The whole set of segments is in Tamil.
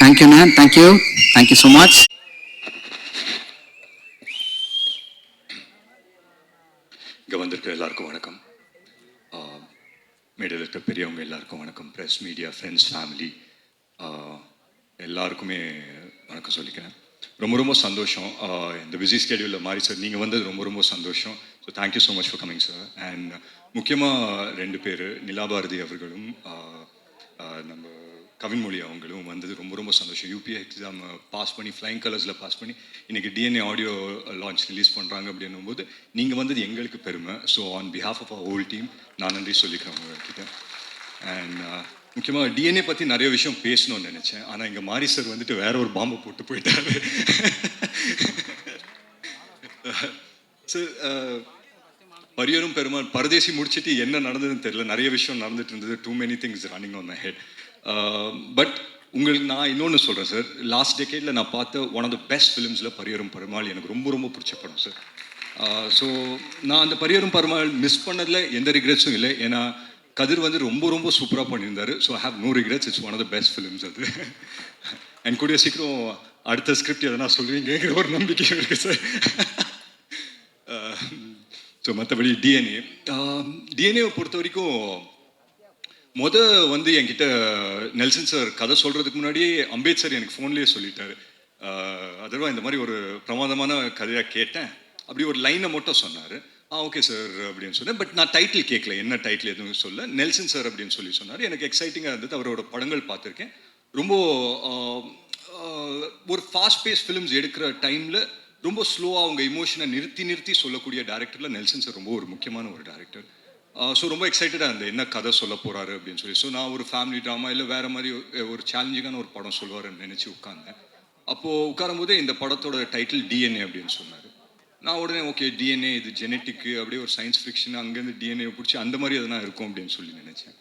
Thank you, man. Thank you. Thank you so much. இங்கே வந்திருக்கிற எல்லாருக்கும் வணக்கம் மேடையில் இருக்க பெரியவங்க எல்லாருக்கும் வணக்கம் ப்ரெஸ் மீடியா ஃப்ரெண்ட்ஸ் ஃபேமிலி எல்லாருக்குமே வணக்கம் சொல்லிக்கிறேன் ரொம்ப ரொம்ப சந்தோஷம். இந்த பிஸி ஸ்கெடியூலில் மாறி சார் நீங்கள் வந்தது ரொம்ப ரொம்ப சந்தோஷம். So thank you so much for coming sir and முக்கியமாக ரெண்டு பேர் நிலாபாரதி அவர்களும் நம்ம கவின்மொழி அவங்களும் வந்தது ரொம்ப ரொம்ப சந்தோஷம். யூபிஐ எக்ஸாம் பாஸ் பண்ணி ஃப்ளைங் கலர்ஸில் பாஸ் பண்ணி இன்றைக்கி டிஎன்ஏ ஆடியோ லான்ச் ரிலீஸ் பண்ணுறாங்க அப்படின்னும் போது நீங்கள் வந்தது எங்களுக்கு பெருமை. So on behalf of a whole team நான் நன்றி சொல்லிக்கிறேன் உங்கள்கிட்ட அண்ட் முக்கியமாக டிஎன்ஏ பற்றி நிறைய விஷயம் பேசணும்னு நினச்சேன். ஆனால் இங்கே மாரி சார் வந்துட்டு வேற ஒரு பாம்பை போட்டு போயிட்டாரு. சார் பரியரும் பெருமாள் பரதேசி முடிச்சுட்டு என்ன நடந்ததுன்னு தெரியல. நிறைய விஷயம் நடந்துட்டு இருந்தது. Too many things running on my head but உங்களுக்கு நான் இன்னொன்று சொல்கிறேன் சார் லாஸ்ட் டெக்கேடில் நான் பார்த்த ஒன் ஆஃப் த பெஸ்ட் ஃபிலிம்ஸில் பரியரும் பெருமாள் எனக்கு ரொம்ப ரொம்ப பிடிச்ச படம் சார் ஸோ நான் அந்த பரியரும் பெருமாள் மிஸ் பண்ணதில் எந்த ரிக்ரெட்ஸும் இல்லை. ஏன்னா கதிர் வந்து ரொம்ப ரொம்ப சூப்பராக பண்ணியிருந்தாரு. So have no regrets it's one of the best films அது. அண்ட் கூடிய சீக்கிரம் அடுத்த ஸ்கிரிப்ட் எதனா சொல்லுவீங்கிற ஒரு நம்பிக்கை இருக்குது சார் ஸோ um, மற்றபடி டிஎன்ஏ டிஎன்ஏவை um, பொறுத்த வரைக்கும் முத வந்து என்கிட்ட நெல்சன் சார் கதை சொல்கிறதுக்கு முன்னாடியே அம்பேத்கர் எனக்கு ஃபோன்லேயே சொல்லிட்டாரு. Uh, அதர்வா இந்த மாதிரி ஒரு பிரமாதமான கதையாக கேட்டேன். அப்படி ஒரு லைனை மட்டும் சொன்னார். ஆ ஓகே சார் அப்படின்னு சொன்னேன். பட் நான் டைட்டில் கேட்கல என்ன டைட்டில் எதுவும் சொல்ல நெல்சன் சார் அப்படின்னு சொல்லி சொன்னார். எனக்கு எக்ஸைட்டிங்காக இருந்தது. அவரோட படங்கள் பார்த்துருக்கேன். ரொம்ப ஒரு ஃபாஸ்ட் பேஸ் ஃபிலிம்ஸ் எடுக்கிற டைமில் ரொம்ப ஸ்லோவாக அவங்க இமோஷனை நிறுத்தி நிறுத்தி சொல்லக்கூடிய டேரக்டரில் நெல்சன் சார் ரொம்ப ஒரு முக்கியமான ஒரு டேரக்டர் ஸோ ரொம்ப எக்ஸைட்டடாக இருந்தேன். என்ன கதை சொல்ல போகிறாரு அப்படின்னு சொல்லி. ஸோ நான் ஒரு ஃபேமிலி ட்ராமா இல்லை வேறு மாதிரி ஒரு- சேலஞ்சிங்கான ஒரு படம் சொல்லுவாருன்னு நினச்சி உட்காந்தேன் அப்போது உட்காரும்போதே இந்த படத்தோட டைட்டில் டிஎன்ஏ அப்படின்னு சொன்னார். நான் உடனே ஓகே டிஎன்ஏ இது ஜெனட்டிக்கு அப்படியே ஒரு சயின்ஸ் ஃபிக்ஷன் அங்கேருந்து டிஎன்ஏ பிடிச்சி அந்த மாதிரி எதனா இருக்கும் அப்படின்னு சொல்லி நினச்சேன்.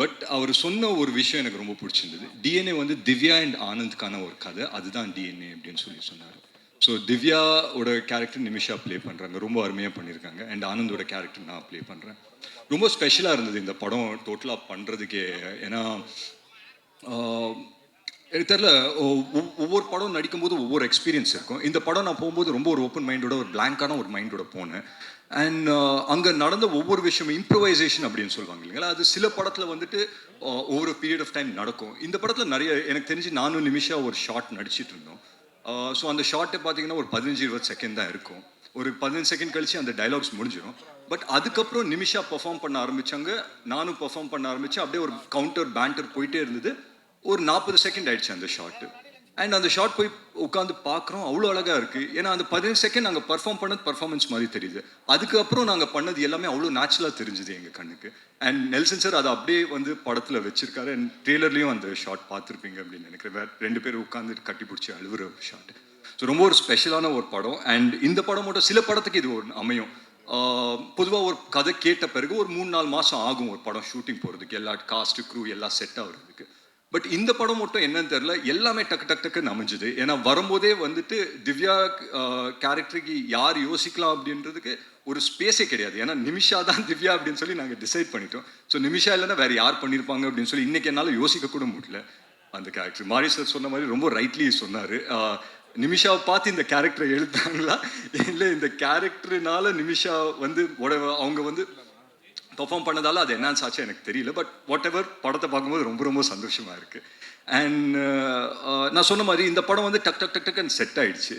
பட் அவர் சொன்ன ஒரு விஷயம் எனக்கு ரொம்ப பிடிச்சிருந்தது. டிஎன்ஏ வந்து திவ்யா அண்ட் ஆனந்த்க்கான ஒரு கதை. அதுதான் டிஎன்ஏ அப்படின்னு சொல்லி சொன்னார். ஸோ திவ்யாவோட கேரக்டர் நிமிஷா ப்ளே பண்ணுறாங்க ரொம்ப அருமையாக பண்ணியிருக்காங்க அண்ட் ஆனந்தோட கேரக்டர் நான் ப்ளே பண்ணுறேன் ரொம்ப ஸ்பெஷலாக இருந்தது இந்த படம். டோட்டலாக பண்ணுறதுக்கே ஏன்னா எனக்கு தெரில ஒவ்வொரு படம் நடிக்கும்போது ஒவ்வொரு எக்ஸ்பீரியன்ஸ் இருக்கும். இந்த படம் நான் போகும்போது ரொம்ப ஒரு ஓப்பன் மைண்டோட ஒரு பிளாங்கான ஒரு மைண்டோட போனேன். அண்ட் அங்கே நடந்த ஒவ்வொரு விஷயமும் இம்ப்ரவைசேஷன் அப்படின்னு சொல்லுவாங்க இல்லைங்களா? அது சில படத்தில் வந்துட்டு ஒவ்வொரு பீரியட் ஆஃப் டைம் நடக்கும். இந்த படத்தில் நிறைய எனக்கு தெரிஞ்சு நானும் நிமிஷம் ஒரு ஷார்ட் நடிச்சிட்டு இருந்தோம். ஸோ அந்த ஷார்ட்டை பார்த்தீங்கன்னா ஒரு பதினஞ்சு இருபது செகண்ட் தான் இருக்கும். ஒரு பதினஞ்சு செகண்ட் கழிச்சு அந்த டைலாக்ஸ் முடிஞ்சிடும் பட் அதுக்கப்புறம் நிமிஷா பெர்ஃபார்ம் பண்ண ஆரம்பித்தாங்க நானும் பெர்ஃபார்ம் பண்ண ஆரம்பிச்சு அப்படியே ஒரு கவுண்டர் பேண்டர் போயிட்டே இருந்தது. ஒரு நாற்பது செகண்ட் ஆயிடுச்சு அந்த ஷார்ட் அண்ட் அந்த ஷார்ட் போய் உட்காந்து பார்க்குறோம் அவ்வளோ அழகாக இருக்குது ஏன்னா அந்த பதினஞ்சு செகண்ட் நாங்கள் பர்ஃபார்ம் பண்ணது பர்ஃபார்மன்ஸ் மாதிரி தெரியுது. அதுக்கப்புறம் நாங்கள் பண்ணது எல்லாமே அவ்வளோ நேச்சுரலாக தெரிஞ்சுது எங்கள் கண்ணுக்கு. அண்ட் நெல்சன் சார் அதை அப்படியே வந்து படத்தில் வச்சிருக்காரு. அண்ட் ட்ரெய்லர்லேயும் அந்த ஷார்ட் பார்த்துருப்பீங்க அப்படின்னு நினைக்கிறேன். ரெண்டு பேரும் உட்காந்து கட்டி பிடிச்சி அழுவுற ஒரு ஷார்ட் ஸோ ரொம்ப ஒரு ஸ்பெஷலான ஒரு படம். அண்ட் இந்த படம் மட்டும் சில படத்துக்கு இது ஒரு அமையும். பொதுவாக ஒரு கதை கேட்ட பிறகு ஒரு மூணு நாலு மாதம் ஆகும் ஒரு படம் ஷூட்டிங் போகிறதுக்கு எல்லா காஸ்ட்டு க்ரூ எல்லாம் செட் ஆகிறதுக்கு. பட் இந்த படம் மட்டும் என்னன்னு தெரியல. எல்லாமே டக்கு டக்கு டக்குன்னு அமைஞ்சுது. ஏன்னா வரும்போதே வந்துட்டு திவ்யா கேரக்டருக்கு யார் யோசிக்கலாம் அப்படின்றதுக்கு ஒரு ஸ்பேஸே கிடையாது. ஏன்னா நிமிஷா தான் திவ்யா அப்படின்னு சொல்லி நாங்கள் டிசைட் பண்ணிட்டோம். ஸோ நிமிஷா இல்லைன்னா வேற யார் பண்ணியிருப்பாங்க அப்படின்னு சொல்லி இன்னைக்கு என்னால் யோசிக்க கூட முடியல. அந்த கேரக்டர் மாரி சார் சொன்ன மாதிரி ரொம்ப ரைட்லி சொன்னார். நிமிஷாவை பார்த்து இந்த கேரக்டரை எழுத்தாங்களா இல்லை இந்த கேரக்டர்னால நிமிஷா வந்து உட- அவங்க வந்து பெர்ஃபார்ம் பண்ணதால அது என்னன்னு ஆச்சு எனக்கு தெரியல. பட் வாட் எவர் படத்தை பார்க்கும்போது ரொம்ப ரொம்ப சந்தோஷமாக இருக்கு. அண்ட் uh, uh, நான் சொன்ன மாதிரி இந்த படம் வந்து டக் டக் டக் டக்குன்னு செட் ஆகிடுச்சு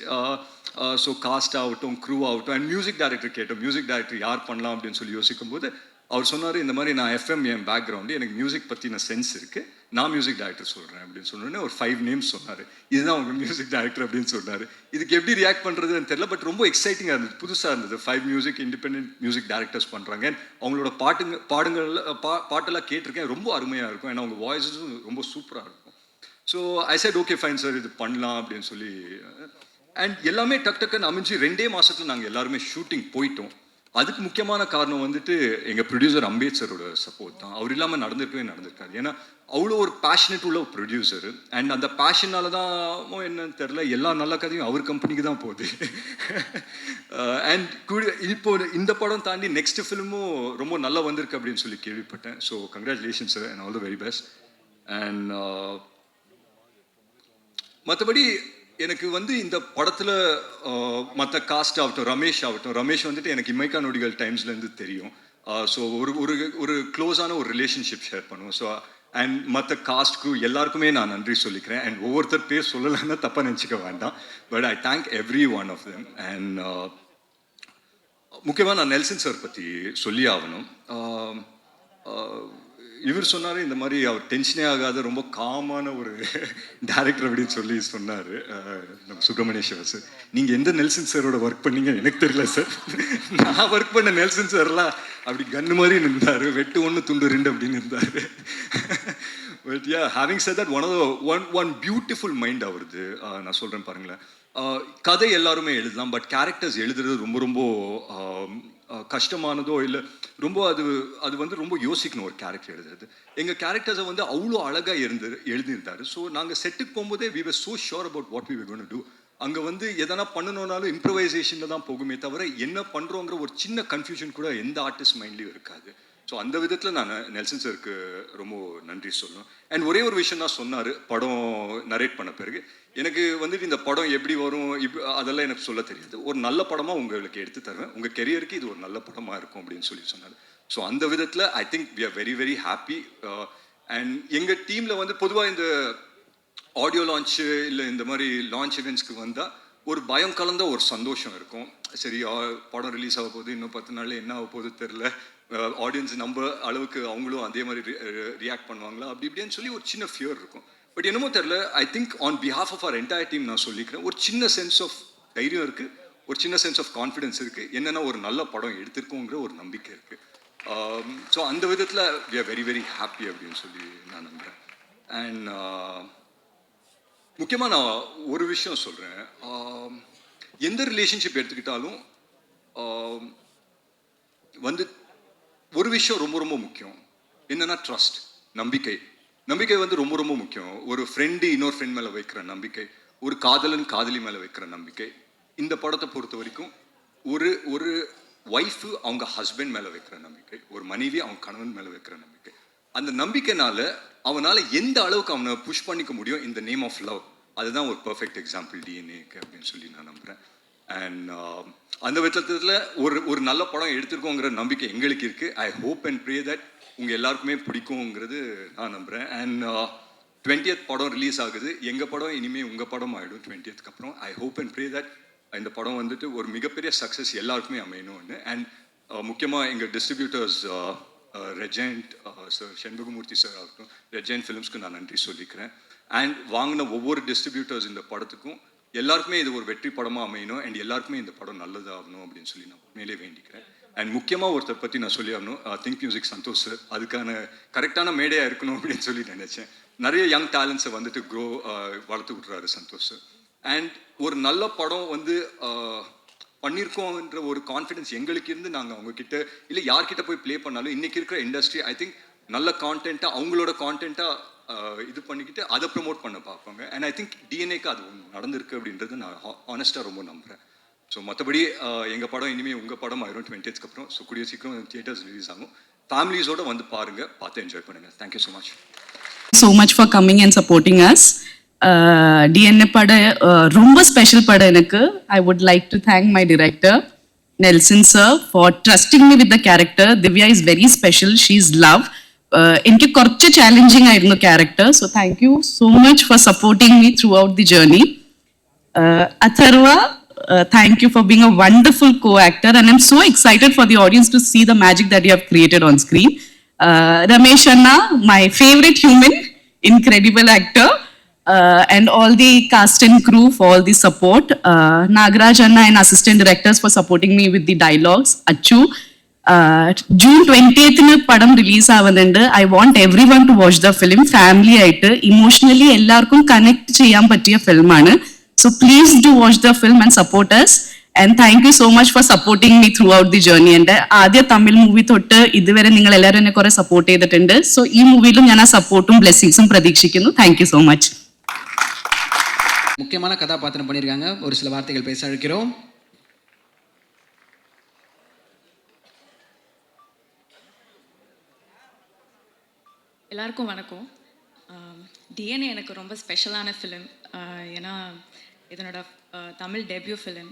ஸோ காஸ்ட் ஆகட்டும் க்ரூ ஆகட்டும் அண்ட் மியூசிக் டைரக்டர் கேட்டோம். மியூசிக் டைரக்டர் யார் பண்ணலாம் அப்படின்னு சொல்லி யோசிக்கும் போது அவர் சொன்னார் இந்த மாதிரி நான் எஃப்எம் என் பேக்ரவுண்டு எனக்கு மியூசிக் பற்றின சென்ஸ் இருக்குது நான் மியூசிக் டைரக்டர் சொல்கிறேன் அப்படின்னு சொன்னோடனே ஒரு ஃபைவ் நேம்ஸ் சொன்னார். இதுதான் உங்கள் மியூசிக் டைரக்டர் அப்படின்னு சொன்னார். இதுக்கு எப்படி ரியாக்ட் பண்ணுறதுன்னு தெரியல பட் ரொம்ப எக்ஸைட்டிங்காக இருந்தது. புதுசாக இருந்தது. Five music independent music directors பண்ணுறாங்க அவங்களோட பாட்டுங்க பாடுங்கள்ல பா பாட்டெல்லாம் கேட்டிருக்கேன். ரொம்ப அருமையாக இருக்கும். ஏன்னா அவங்க வாய்ஸஸும் ரொம்ப சூப்பராக இருக்கும். So I said okay fine sir இது பண்ணலாம் அப்படின்னு சொல்லி அண்ட் எல்லாமே டக் டக்குன்னு அமைஞ்சு ரெண்டே மாதத்தில் நாங்கள் எல்லாருமே ஷூட்டிங் போயிட்டோம். அதுக்கு முக்கியமான காரணம் வந்துட்டு எங்கள் ப்ரொடியூசர் அம்பேத்கரோட சப்போர்ட் தான். அவர் இல்லாமல் நடந்திருக்கவே நடந்திருக்காரு ஏன்னா அவ்வளோ ஒரு பேஷனேட் உள்ள ஒரு ப்ரொடியூசர் அண்ட் அந்த பேஷனால தான் என்னன்னு தெரில எல்லா நல்ல கதையும் அவர் கம்பெனிக்கு தான் போகுது. அண்ட் இப்போ இந்த படம் தாண்டி நெக்ஸ்ட் ஃபிலிமும் ரொம்ப நல்லா வந்திருக்கு அப்படின்னு சொல்லி கேள்விப்பட்டேன். So congratulations sir and all the very best and மற்றபடி எனக்கு வந்து இந்த படத்தில் மற்ற காஸ்ட் ஆகட்டும் ரமேஷ் ஆகட்டும் ரமேஷ் வந்துட்டு எனக்கு இமைக்கா நொடிகள் டைம்ஸ்லேருந்து தெரியும். ஸோ ஒரு ஒரு ஒரு க்ளோஸான ஒரு ரிலேஷன்ஷிப் ஷேர் பண்ணுவோம். ஸோ அண்ட் மற்ற காஸ்ட்க்கு எல்லாருக்குமே நான் நன்றி சொல்லிக்கிறேன். அண்ட் ஒவ்வொருத்தர் பேர் சொல்லலைன்னா தப்பாக நினச்சிக்க வேண்டாம். But I thank every one of them and முக்கியமாக நான் நெல்சன் சார் பற்றி சொல்லி ஆகணும். இவர் சொன்னார் இந்த மாதிரி அவர் டென்ஷனே ஆகாத ரொம்ப காமான ஒரு டேரக்டர் அப்படின்னு சொல்லி சொன்னார் நம்ம சுப்பிரமணிய சிவா சார் நீங்கள் எந்த நெல்சன் சாரோட ஒர்க் பண்ணீங்க எனக்கு தெரியல சார் நான் ஒர்க் பண்ண நெல்சன் சார்லாம் அப்படி கன்னு மாதிரி நின்றார் வெட்டு ஒன்று துண்டு ரெண்டு அப்படின்னு இருந்தார் but yeah having sir that one of one one beautiful mind அவருது. நான் சொல்கிறேன் பாருங்களேன். கதை எல்லாருமே எழுதலாம் பட் கேரக்டர்ஸ் எழுதுறது ரொம்ப ரொம்ப கஷ்டமானதோ இல்லை ரொம்ப அது அது வந்து ரொம்ப யோசிக்கணும் ஒரு கேரக்டர் எழுதுறது. எங்கள் கேரக்டர்ஸை வந்து அவ்வளோ அழகாக இருந்து எழுதியிருந்தாரு. ஸோ நாங்கள் செட்டுக்கு போகும்போதே we were so sure about what we gonna do அங்கே வந்து எதனா பண்ணணும்னாலும் இம்ப்ரவைசேஷனில் தான் போகுமே தவிர என்ன பண்ணுறோங்கிற ஒரு சின்ன கன்ஃபியூஷன் கூட எந்த ஆர்டிஸ்ட் மைண்ட்லேயும் இருக்காது. ஸோ அந்த விதத்தில் நான் நெல்சன் சாருக்கு ரொம்ப நன்றி சொல்லணும். அண்ட் ஒரே ஒரு விஷயம் தான் சொன்னார் படம் நரேட் பண்ண பிறகு. எனக்கு வந்துட்டு இந்த படம் எப்படி வரும் இப் அதெல்லாம் எனக்கு சொல்ல தெரியாது. ஒரு நல்ல படமாக உங்களுக்கு எடுத்து தருவேன். உங்கள் கெரியருக்கு இது ஒரு நல்ல படமாக இருக்கும் அப்படின்னு சொல்லி சொன்னார். ஸோ அந்த விதத்தில் I think we are very very happy and எங்கள் டீமில் வந்து பொதுவாக இந்த ஆடியோ லான்ச்சு இல்லை இந்த மாதிரி லான்ச் இவெண்ட்ஸ்க்கு வந்தால் ஒரு பயம் கலந்த ஒரு சந்தோஷம் இருக்கும். சரி படம் ரிலீஸ் ஆக போகுது இன்னும் பத்து நாள் என்ன ஆக போகுது தெரில ஆடியன்ஸ் நம்ம அளவுக்கு அவங்களும் அதே மாதிரி ரியாக்ட் பண்ணுவாங்களா? அப்படி இப்படின்னு சொல்லி ஒரு சின்ன ஃபியர் இருக்கும். பட் என்னமோ தெரில I think on behalf of our entire team நான் சொல்லிக்கிறேன் ஒரு சின்ன சென்ஸ் ஆஃப் தைரியம் இருக்குது ஒரு சின்ன சென்ஸ் ஆஃப் கான்ஃபிடன்ஸ் இருக்குது என்னென்னா ஒரு நல்ல படம் எடுத்திருக்கோங்கிற ஒரு நம்பிக்கை இருக்குது ஸோ um, அந்த விதத்தில் we are very very happy அப்படின்னு சொல்லி நான் நம்புகிறேன் அண்ட் uh, முக்கியமாக நான் ஒரு விஷயம் சொல்கிறேன் um, எந்த ரிலேஷன்ஷிப் எடுத்துக்கிட்டாலும் um, வந்து ஒரு விஷயம் ரொம்ப ரொம்ப முக்கியம். என்னன்னா ட்ரஸ்ட் நம்பிக்கை. நம்பிக்கை வந்து ரொம்ப ரொம்ப முக்கியம். ஒரு ஃப்ரெண்டு இன்னொரு ஃப்ரெண்ட் மேலே வைக்கிற நம்பிக்கை ஒரு காதலன் காதலி மேலே வைக்கிற நம்பிக்கை. இந்த படத்தை பொறுத்த வரைக்கும் ஒரு ஒரு ஒய்ஃபு அவங்க ஹஸ்பண்ட் மேலே வைக்கிற நம்பிக்கை ஒரு மனைவி அவங்க கணவன் மேலே வைக்கிற நம்பிக்கை. அந்த நம்பிக்கைனால அவனால் எந்த அளவுக்கு அவனை புஷ் பண்ணிக்க முடியும்? இந்த நேம் ஆஃப் லவ் அதுதான் ஒரு பர்ஃபெக்ட் எக்ஸாம்பிள் டிஎன்ஏக்கு அப்படின்னு சொல்லி நான் நம்புகிறேன் அண்ட் um, அந்த விதத்தில் ஒரு ஒரு நல்ல படம் எடுத்திருக்கோங்கிற நம்பிக்கை எங்களுக்கு இருக்குது I hope and pray that உங்கள் எல்லாருக்குமே பிடிக்குங்கிறது நான் நம்புகிறேன் அண்ட் டுவெண்ட்டியத் படம் ரிலீஸ் ஆகுது. எங்கள் படம்? இனிமேல் உங்கள் படம் ஆகிடும் டுவெண்ட்டியத்துக்கு அப்புறம். I hope and pray that இந்த படம் வந்துட்டு ஒரு மிகப்பெரிய சக்ஸஸ் எல்லாருக்குமே அமையணும்னு. அண்ட் முக்கியமாக எங்கள் distributors Regent sir Shenbagamoorthy sir ஆகட்டும் ரெஜெண்ட் ஃபிலிம்ஸ்க்கு நான் நன்றி சொல்லிக்கிறேன். அண்ட் வாங்கின ஒவ்வொரு டிஸ்ட்ரிபியூட்டர்ஸ் இந்த படத்துக்கும் எல்லாருக்குமே இது ஒரு வெற்றி படமாக அமையணும் அண்ட் எல்லாருக்குமே இந்த படம் நல்லதாகணும் அப்படின்னு சொல்லி நான் மேலே வேண்டிக்கிறேன். அண்ட் முக்கியமாக ஒருத்தர் பற்றி நான் சொல்லி ஆகணும். Uh, think music Santhosh sir அதுக்கான கரெக்டான மேடையாக இருக்கணும் அப்படின்னு சொல்லி நினச்சேன். நிறைய யங் டேலண்ட்ஸை வந்துட்டு க்ரோ uh, வளர்த்து விட்றாரு சந்தோஷ் சார் அண்ட் ஒரு நல்ல படம் வந்து uh, பண்ணியிருக்கோன்ற ஒரு கான்ஃபிடன்ஸ் எங்களுக்கு இருந்து நாங்கள் அவங்கக்கிட்ட இல்லை யார்கிட்ட போய் ப்ளே பண்ணாலும் இன்றைக்கி இருக்கிற இண்டஸ்ட்ரி ஐ திங்க் நல்ல கான்டென்ட்டாக அவங்களோட கான்டென்ட்டாக இது பண்ணிக்கிட்டு அதை ப்ரொமோட் பண்ண பார்ப்பாங்க. அண்ட் ஐ திங்க் டிஎன்ஏக்கு அது ஒன்று நடந்திருக்கு அப்படின்றது நான் ஆனஸ்ட்டாக ரொம்ப நம்புகிறேன் ஸோ மற்றபடி எங்கள் படம் இனிமேல் உங்கள் படம் ஆயிரும் டுவெண்ட்டியத்க்கு அப்புறம் ஸோ கூடிய சீக்கிரம் தியேட்டர்ஸ் ரிலீஸ் ஆகும். ஃபேமிலிஸோடு வந்து பாருங்கள் பார்த்து என்ஜாய் பண்ணுங்கள் thank you so much so much for coming and supporting us DNA படம் ரொம்ப ஸ்பெஷல் படம் எனக்கு. I would like to thank my director Nelson sir for trusting me with the character Divya is very special she is love എനിക്ക് കുറച്ച് ചാലഞ്ചിങ് ആയിരുന്നു character so thank you so much for supporting me throughout the journey uh, Atharva, uh, thank you for being a wonderful co-actor, and I'm so excited for the audience to see the magic that you have created on screen. Uh, Ramesh Anna, my favorite human, incredible actor, uh, and all the cast and crew for all the support. Uh, Nagaraj Anna and assistant directors for supporting me with the dialogues. Achu, June ട്വന്റിയത്തിന് പടം റിലീസ് ആവുന്നുണ്ട് I want everyone to watch the film family ആയിട്ട് ഇമോഷണലി എല്ലാവർക്കും കണക്ട് ചെയ്യാൻ പറ്റിയ ഫിലിമാണ് so please do watch the film and support us and thank you so much for supporting me throughout the journey എന്റെ ആദ്യ തമിഴ് മൂവി തൊട്ട് ഇതുവരെ നിങ്ങൾ എല്ലാവരും എന്നെ കുറെ സപ്പോർട്ട് ചെയ്തിട്ടുണ്ട് സോ ഈ മൂവിയിലും ഞാൻ ആ സപ്പോർട്ടും ബ്ലെസ്സിങ്സും പ്രതീക്ഷിക്കുന്നു താങ്ക് യു സോ മച്ച് முக்கியமான கதாபாத்திரம் பண்ணியிருக்காங்க ஒரு சில வார்த்தைகள் பேச அழைக்கிறோம் எல்லாருக்கும் வணக்கம். டிஎன்ஏ எனக்கு ரொம்ப ஸ்பெஷலான ஃபிலிம் ஏன்னா இதனோட ஆஹ், Tamil debut film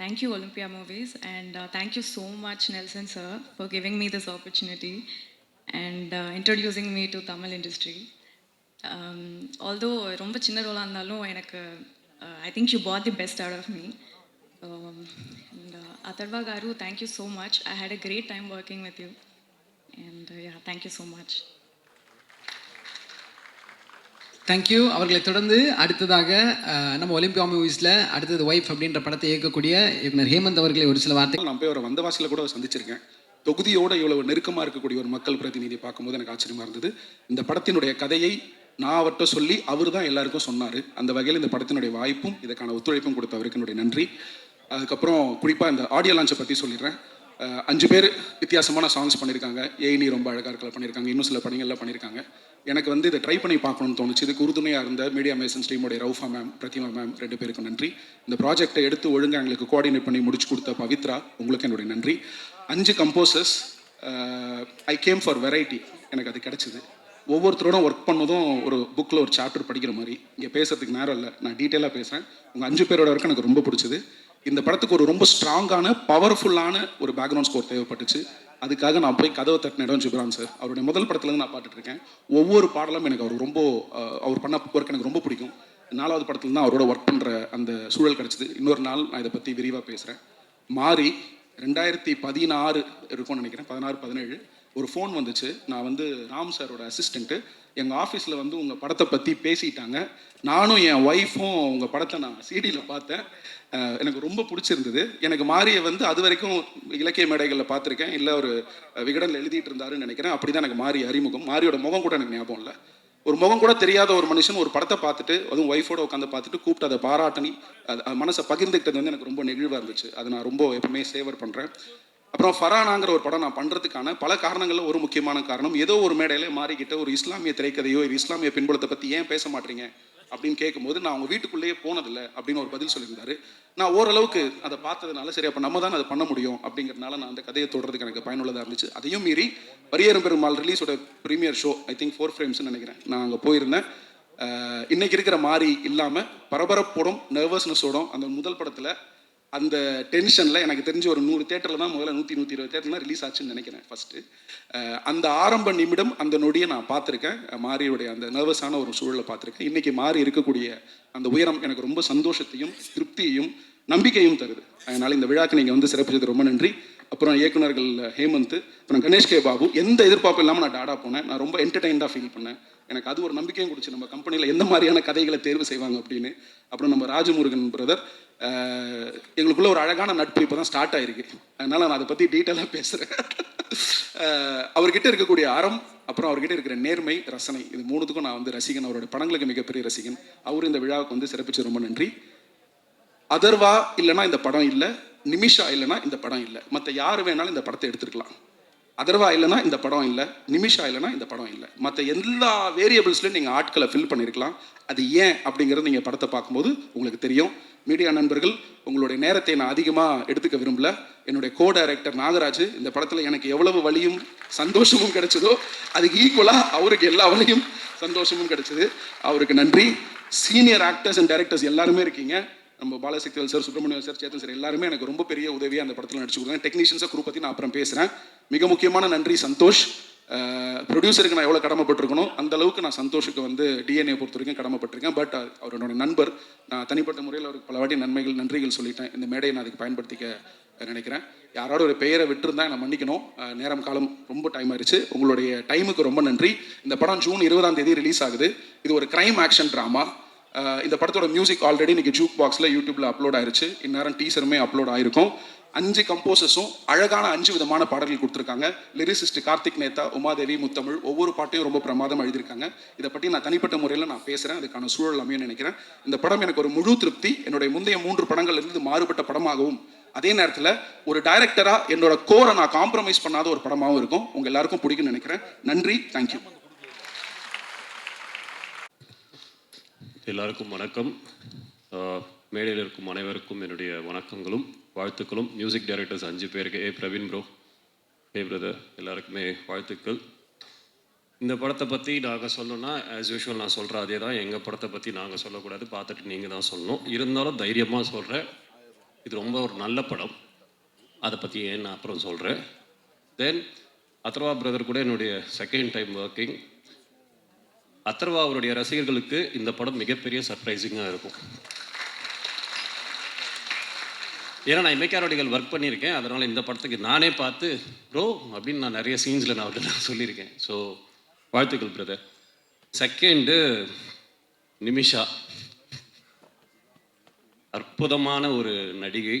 thank you Olympia Movies and thank you so much Nelson sir for giving me this opportunity and introducing me to Tamil industry although ரொம்ப சின்ன ரோலாக இருந்தாலும் எனக்கு I think you got the best out of me and Atharvaa car thank you so much I had a great time working with you and yeah thank you so much thank you அவர்களை தொடர்ந்து அடுத்ததாக நம்ம ஒலிம்பியா மூவிஸில் அடுத்தது ஒய்ஃப் அப்படின்ற படத்தை இயக்கக்கூடிய இயக்குனர் ஹேமந்த் அவர்களை ஒரு சில வார்த்தை நான் போய் அவரை வந்த வாசலில் கூட சந்திச்சிருக்கேன். தொகுதியோடு இவ்வளவு நெருக்கமாக இருக்கக்கூடிய ஒரு மக்கள் பிரதிநிதி பார்க்கும்போது எனக்கு ஆச்சரியமா இருந்தது. இந்த படத்தினுடைய கதையை நான் அவர்கிட்ட சொல்லி அவர் தான் எல்லாருக்கும் சொன்னார். அந்த வகையில் இந்த படத்தினுடைய வாய்ப்பும் இதற்கான ஒத்துழைப்பும் கொடுத்த அவருக்கு என்னுடைய நன்றி. அதுக்கப்புறம் குறிப்பாக இந்த ஆடியோ லான்ச்சை பற்றி சொல்லிடுறேன். அஞ்சு பேர் வித்தியாசமான சாங்ஸ் பண்ணியிருக்காங்க ஏய்னி e ரொம்ப அழகாக இருக்கல பண்ணியிருக்காங்க இன்னும் சில படங்கள்லாம் பண்ணியிருக்காங்க எனக்கு வந்து இதை ட்ரை பண்ணி பார்க்கணும்னு தோணுச்சு. இதுக்கு உறுதுணையாக இருந்த மீடியா மேசன்ஸ் டீமுடைய ரவுஃபா மேம் பிரதிமா மேம் ரெண்டு பேருக்கும் நன்றி. இந்த ப்ராஜெக்டை எடுத்து ஒழுங்காக எங்களுக்கு கோஆர்டினேட் பண்ணி முடிச்சு கொடுத்த பவித்ரா உங்களுக்கு என்னுடைய நன்றி. அஞ்சு composers I came for variety எனக்கு அது கிடச்சிது. ஒவ்வொருத்தரோடும் ஒர்க் பண்ணதும் ஒரு புக்கில் ஒரு சாப்டர் படிக்கிற மாதிரி. இங்கே பேசுறதுக்கு நேரம் இல்லை. நான் டீட்டெயிலாக பேசுகிறேன் உங்கள் அஞ்சு பேரோட ஒர்க் எனக்கு ரொம்ப பிடிச்சது. இந்த படத்துக்கு ஒரு ரொம்ப ஸ்ட்ராங்கான பவர்ஃபுல்லான ஒரு பேக்ரவுண்ட் ஸ்கோர் தேவைப்பட்டுச்சு. அதுக்காக நான் போய் கதவை தட்டின இடம் ஜிப்ரான் சார். அவருடைய முதல் படத்துலேருந்து நான் பாட்டுட்ருக்கேன் ஒவ்வொரு பாடலும் எனக்கு அவர் ரொம்ப அவர் பண்ண ஒர்க் எனக்கு ரொம்ப பிடிக்கும். நாலாவது படத்துல தான் அவரோட ஒர்க் பண்ணுற அந்த சூழல் கிடச்சிது. இன்னொரு நாள் நான் இதை பற்றி விரிவாக பேசுகிறேன் மாறி ரெண்டாயிரத்தி பதினாறு இருக்கும்னு நினைக்கிறேன். பதினாறு பதினேழு. ஒரு ஃபோன் வந்துச்சு. நான் வந்து ராம் சாரோட அசிஸ்டண்ட்டு எங்கள் ஆஃபீஸில் வந்து உங்கள் படத்தை பற்றி பேசிட்டாங்க. நானும் என் ஒய்ஃபும் உங்கள் படத்தை நான் சிடியில் பார்த்தேன். எனக்கு ரொம்ப பிடிச்சிருந்தது. எனக்கு மாரியை வந்து அது வரைக்கும் இலக்கிய மேடைகளில் பார்த்துருக்கேன். இல்லை ஒரு விகடனில் எழுதிட்டு இருந்தாருன்னு நினைக்கிறேன். அப்படி தான் எனக்கு மாறி அறிமுகம். மாரியோட முகம் கூட எனக்கு ஞாபகம் இல்லை. ஒரு முகம் கூட தெரியாத ஒரு மனுஷன் ஒரு படத்தை பார்த்துட்டு அதுவும் ஒய்ஃபோட உட்காந்து பார்த்துட்டு கூப்பிட்டு அதை பாராட்டணி அது மனசை பகிர்ந்துக்கிட்டது வந்து எனக்கு ரொம்ப நெகிழ்வாக இருந்துச்சு. அதை நான் ரொம்ப எப்பவுமே சேவர் பண்ணுறேன் அப்புறம் ஃபரானாங்கிற ஒரு படம் நான் பண்ணுறதுக்கான பல காரணங்களில் ஒரு முக்கியமான காரணம். ஏதோ ஒரு மேடையில் மாறிக்கிட்ட ஒரு இஸ்லாமிய திரைக்கதையோ ஒரு இஸ்லாமிய பின்புலத்தை பற்றி ஏன் பேச மாட்டீங்க? அப்படின்னு கேட்கும்போது நான் அவங்க வீட்டுக்குள்ளேயே போனதில்லை அப்படின்னு ஒரு பதில் சொல்லியிருந்தாரு. நான் ஓரளவுக்கு அதை பார்த்ததுனால சரி அப்போ நம்ம தான் அதை பண்ண முடியும் அப்படிங்கிறதுனால நான் அந்த கதையை தொடர்றதுக்கு எனக்கு பயனுள்ளதாக இருந்துச்சு. அதையும் மீறி Pariyerum Perumal ரிலீஸோட premiere show I think four ஃப்ரேம்ஸ்னு நினைக்கிறேன் நான் அங்கே போயிருந்தேன். இன்னைக்கு இருக்கிற மாதிரி இல்லாமல் பரபரப்போடும் நர்வஸ்னஸோடும் அந்த முதல் படத்தில் அந்த டென்ஷனில் எனக்கு தெரிஞ்ச ஒரு நூறு தேட்டரில் தான் முதல்ல நூற்றி நூற்றி இருபது தேட்டர்லாம் ரிலீஸ் ஆச்சுன்னு நினைக்கிறேன் ஃபஸ்ட்டு அந்த ஆரம்ப நிமிடம் அந்த நொடியை நான் பார்த்துருக்கேன். மாரியுடைய அந்த நர்வஸான ஒரு சூழலை பார்த்துருக்கேன். இன்றைக்கி மாறி இருக்கக்கூடிய அந்த உயரம் எனக்கு ரொம்ப சந்தோஷத்தையும் திருப்தியையும் நம்பிக்கையும் தருது. அதனால் இந்த விழாக்கு நீங்கள் வந்து சிறப்பிச்சது ரொம்ப நன்றி. அப்புறம் இயக்குநர்கள் ஹேமந்த் அப்புறம் கணேஷ் கே பாபு எந்த எதிர்பார்ப்பும் இல்லாமல் நான் டாடா போனேன். நான் ரொம்ப என்டர்டைன்டாக ஃபீல் பண்ணேன். எனக்கு அது ஒரு நம்பிக்கையும் கொடுச்சு நம்ம கம்பெனியில் எந்த மாதிரியான கதைகளை தேர்வு செய்வாங்க அப்படின்னு. அப்புறம் நம்ம ராஜமுருகன் பிரதர் எங்களுக்குள்ள ஒரு அழகான நட்பு இப்போ தான் ஸ்டார்ட் ஆயிருக்கு. அதனால் நான் அதை பற்றி டீட்டெயிலாக பேசுகிறேன் அவர்கிட்ட இருக்கக்கூடிய அறம் அப்புறம் அவர்கிட்ட இருக்கிற நேர்மை ரசனை இது மூணுத்துக்கும் நான் வந்து ரசிகன். அவரோட படங்களுக்கு மிகப்பெரிய ரசிகன். அவர் இந்த விழாவுக்கு வந்து சிறப்பிச்சு ரொம்ப நன்றி. அதர்வா இல்லைன்னா இந்த படம் இல்லை. நிமிஷா இல்லைன்னா இந்த படம் இல்லை. மற்ற யார் வேணாலும் இந்த படத்தை எடுத்துருக்கலாம். அதர்வா இல்லைன்னா இந்த படம் இல்லை. நிமிஷா இல்லைன்னா இந்த படம் இல்லை. மற்ற எல்லா வேரியபிள்ஸ்லையும் நீங்கள் ஆட்களை ஃபில் பண்ணியிருக்கலாம் அது ஏன் அப்படிங்கிறது நீங்கள் படத்தை பார்க்கும்போது உங்களுக்கு தெரியும். மீடியா நண்பர்கள் உங்களுடைய நேரத்தை நான் அதிகமாக எடுத்துக்க விரும்பல. என்னுடைய கோ டைரக்டர் நாகராஜ் இந்த படத்தில் எனக்கு எவ்வளவு வழியும் சந்தோஷமும் கிடைச்சதோ அதுக்கு ஈக்குவலாக அவருக்கு எல்லா வழியும் சந்தோஷமும் கிடைச்சது. அவருக்கு நன்றி. சீனியர் ஆக்டர்ஸ் அண்ட் டைரக்டர்ஸ் எல்லாருமே இருக்கீங்க. நம்ம Balasakthivel sir Subramaniam sir Chetan sir எல்லாருமே எனக்கு ரொம்ப பெரிய உதவியாக அந்த படத்தில் நடிச்சு கொடுத்தாங்க. டெக்னீஷியன்ஸை குரூப் பற்றி நான் அப்புறம் பேசுகிறேன் மிக முக்கியமான நன்றி சந்தோஷ். ப்ரொடியூசருக்கு நான் எவ்வளோ கடமைப்பட்டிருக்கணும் அந்த அளவுக்கு நான் சந்தோஷுக்கு வந்து டிஎன்ஏ பொறுத்த வரைக்கும் கடமைப்பட்டிருக்கேன். பட் அவரோட நண்பர் நான் தனிப்பட்ட முறையில் அவருக்கு பல வாட்டி நன்மைகள் நன்றிகள் சொல்லிட்டேன். இந்த மேடையை நான் அதுக்கு பயன்படுத்திக்க நினைக்கிறேன். யாரோட ஒரு பெயரை விட்டுருந்தா நான் மன்னிக்கணும். நேரம் காலம் ரொம்ப டைம் ஆயிடுச்சு உங்களுடைய டைமுக்கு ரொம்ப நன்றி. இந்த படம் ஜூன் இருபதாம் தேதி ரிலீஸ் ஆகுது. இது ஒரு கிரைம் ஆக்ஷன் ட்ராமா இந்த படத்தோட மியூசிக் ஆல்ரெடி இன்னைக்கு ஜூக் பாக்ஸில் யூடியூப்பில் அப்லோட் ஆயிருச்சு. இந்நேரம் டீசருமே அப்லோட் ஆயிருக்கும். அஞ்சு கம்போசர்ஸும் அழகான அஞ்சு விதமான பாடல்கள் கொடுத்துருக்காங்க. லிரிசிஸ்ட் கார்த்திக் நேதா உமாதேவி முத்தமிழ் ஒவ்வொரு பாட்டையும் ரொம்ப பிரமாதம் எழுதியிருக்காங்க. இதை பற்றி நான் தனிப்பட்ட முறையில் நான் பேசுகிறேன் அதுக்கான சூழல் அமையன்னு நினைக்கிறேன். இந்த படம் எனக்கு ஒரு முழு திருப்தி. என்னுடைய முந்தைய மூன்று படங்கள்லேருந்து மாறுபட்ட படமாகவும் அதே நேரத்தில் ஒரு டைரக்டராக என்னோட கோரை நான் காம்ப்ரமைஸ் பண்ணாத ஒரு படமாகவும் இருக்கும். உங்கள் எல்லாருக்கும் பிடிக்கும்னு நினைக்கிறேன். நன்றி. தேங்க்யூ எல்லாருக்கும் வணக்கம். மேடையில் இருக்கும் அனைவருக்கும் என்னுடைய வணக்கங்களும் வாழ்த்துக்களும். மியூசிக் டைரக்டர்ஸ் அஞ்சு பேருக்கு. ஏ பிரவீன் ப்ரோ ஏ பிரதர் எல்லாருக்குமே வாழ்த்துக்கள். இந்த படத்தை பற்றி நாங்கள் சொல்லணும்னா ஆஸ் யூஷுவல் நான் சொல்கிற அதே தான். எங்கள் படத்தை பற்றி நாங்கள் சொல்லக்கூடாது. பார்த்துட்டு நீங்கள் தான் சொல்லணும். இருந்தாலும் தைரியமாக சொல்கிறேன் இது ரொம்ப ஒரு நல்ல படம். அதை பற்றி ஏன் நான் அப்புறம் சொல்கிறேன் தென் அத்ரவா பிரதர் கூட என்னுடைய செகண்ட் டைம் ஒர்க்கிங் அத்தர்வா அவருடைய ரசிகர்களுக்கு இந்த படம் மிகப்பெரிய சர்ப்ரைசிங்காக இருக்கும். ஏன்னா நான் இமைக்காரோடிகள் ஒர்க் பண்ணியிருக்கேன். அதனால் இந்த படத்துக்கு நானே பார்த்து ப்ரோ அப்படின்னு நான் நிறைய சீன்ஸில் நான் அவர்கிட்ட நான் சொல்லியிருக்கேன். ஸோ வாழ்த்துக்கள் பிரதர் செகண்டு நிமிஷா. அற்புதமான ஒரு நடிகை.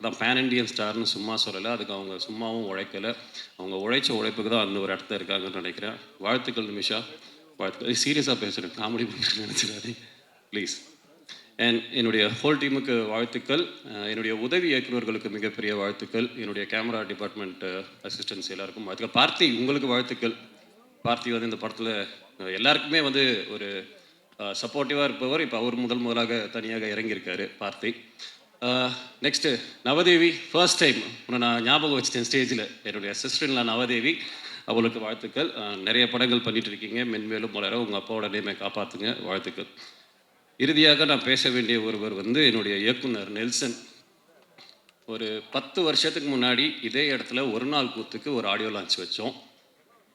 அதான் பேன் இண்டியன் ஸ்டார்னு சும்மா சொல்லலை. அதுக்கு அவங்க சும்மாவும் உழைக்கலை. அவங்க உழைச்ச உழைப்புக்கு தான் அந்த ஒரு இடத்துல இருக்காங்கன்னு நினைக்கிறேன். வாழ்த்துக்கள் நிமிஷா. வாழ்த்துக்கள் சீரியஸாக பேசுகிறேன் காமெடி பண்ணுறேன்னு நினச்சிடாதே ப்ளீஸ் அண்ட் என்னுடைய ஹோல் டீமுக்கு வாழ்த்துக்கள். என்னுடைய உதவி இயக்குநர்களுக்கு மிகப்பெரிய வாழ்த்துக்கள். என்னுடைய கேமரா டிபார்ட்மெண்ட் அசிஸ்டன்ஸ் எல்லாருக்கும் வாழ்த்துக்கள். பார்த்தி உங்களுக்கு வாழ்த்துக்கள். பார்த்தி வந்து இந்த படத்தில் எல்லாருக்குமே வந்து ஒரு சப்போர்ட்டிவாக இருப்பவர். இப்போ அவர் முதல் முதலாக தனியாக இறங்கியிருக்காரு பார்த்தி. நெக்ஸ்ட்டு நவதேவி ஃபர்ஸ்ட் டைம் உன்னை நான் ஞாபகம் வச்சிட்டேன் ஸ்டேஜில் என்னுடைய சிஸ்டர்ல நவதேவி. அவளுக்கு வாழ்த்துக்கள். நிறைய படங்கள் பண்ணிட்டு இருக்கீங்க மென்மேலும் வளர உங்கள் அப்பாவோட நேமை காப்பாற்றுங்க வாழ்த்துக்கள். இறுதியாக நான் பேச வேண்டிய ஒருவர் வந்து என்னுடைய இயக்குனர் நெல்சன். ஒரு பத்து வருஷத்துக்கு முன்னாடி இதே இடத்துல ஒரு நாள் கூத்துக்கு ஒரு ஆடியோ லான்ச் வச்சோம்.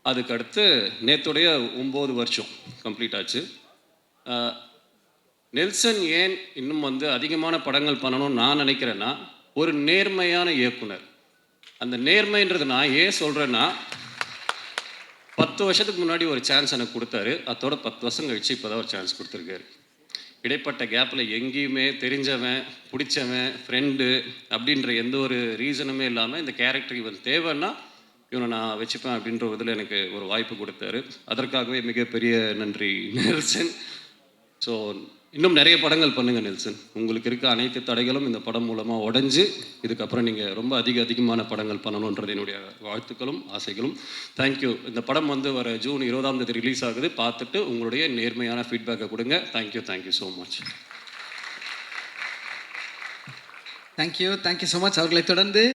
அதுக்கடுத்து நேற்றுடைய நேத்துடைய ஒம்பது வருஷம் கம்ப்ளீட் ஆச்சு. நெல்சன் ஏன் இன்னும் வந்து அதிகமான படங்கள் பண்ணணும்னு நான் நினைக்கிறேன்னா ஒரு நேர்மையான இயக்குனர். அந்த நேர்மைன்றது நான் ஏன் சொல்கிறேன்னா பத்து வருஷத்துக்கு முன்னாடி ஒரு சான்ஸ் எனக்கு கொடுத்தாரு. அதோட பத்து வருஷம் கழிச்சு இப்போ தான் ஒரு சான்ஸ் கொடுத்துருக்காரு. இடைப்பட்ட கேப்பில் எங்கேயுமே தெரிஞ்சவன் பிடிச்சவன் ஃப்ரெண்டு அப்படின்ற எந்த ஒரு ரீசனுமே இல்லாமல் இந்த கேரக்டர் இவன் தேவைன்னா இவனை நான் வச்சுப்பேன் அப்படின்ற இதில் எனக்கு ஒரு வாய்ப்பு கொடுத்தாரு. அதற்காகவே மிகப்பெரிய நன்றி நெல்சன். ஸோ இன்னும் நிறைய படங்கள் பண்ணுங்க நெல்சன். உங்களுக்கு இருக்க அனைத்து தடைகளும் இந்த படம் மூலமாக உடஞ்சு இதுக்கப்புறம் நீங்கள் ரொம்ப அதிக அதிகமான படங்கள் பண்ணணுன்றது என்னுடைய வாழ்த்துக்களும் ஆசைகளும். தேங்க்யூ இந்த படம் வந்து வர ஜூன் இருபதாம் தேதி ரிலீஸ் ஆகுது. பார்த்துட்டு உங்களுடைய நேர்மையான ஃபீட்பேக்கை கொடுங்க. Thank you thank you so much thank you thank you so much அவர்களை தொடர்ந்து